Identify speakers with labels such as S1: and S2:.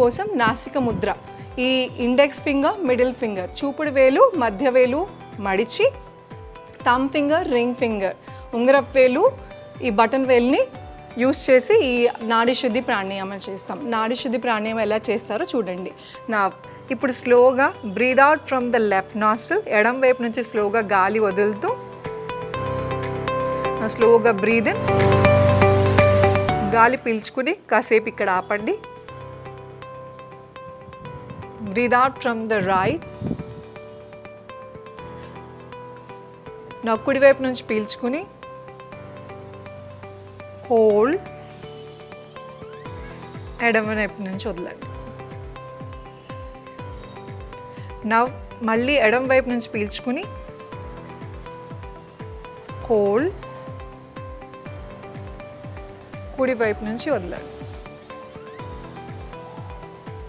S1: కోసం నాసిక ముద్ర. ఈ ఇండెక్స్ ఫింగర్ మిడిల్ ఫింగర్. చూపుడు వేలు మధ్య వేలు మడిచి థమ్ ఫింగర్ రింగ్ ఫింగర్. ఉంగరపు వేలు ఈ బటన్ వేల్ని యూస్ చేసి ఈ నాడిశుద్ధి ప్రాణాయామం చేస్తాం. నాడిశుద్ధి ప్రాణాయామం ఎలా చేస్తారో చూడండి. నా ఇప్పుడు స్లోగా breathe out from the left nose ఎడం వైపు నుంచి స్లోగా గాలి వదులుతూ స్లోగా బ్రీద్ ఇన్. గాలి పీల్చుకుని కాసేపు ఇక్కడ ఆపండి. Breathe out from the right. నా కుడివైపు నుంచి పీల్చుకుని హోల్డ్ ఎడమ వైపు నుంచి వదలండి. నవ్ మళ్ళీ ఎడమ వైపు నుంచి పీల్చుకుని హోల్డ్ కుడి వైపు నుంచి వదలండి.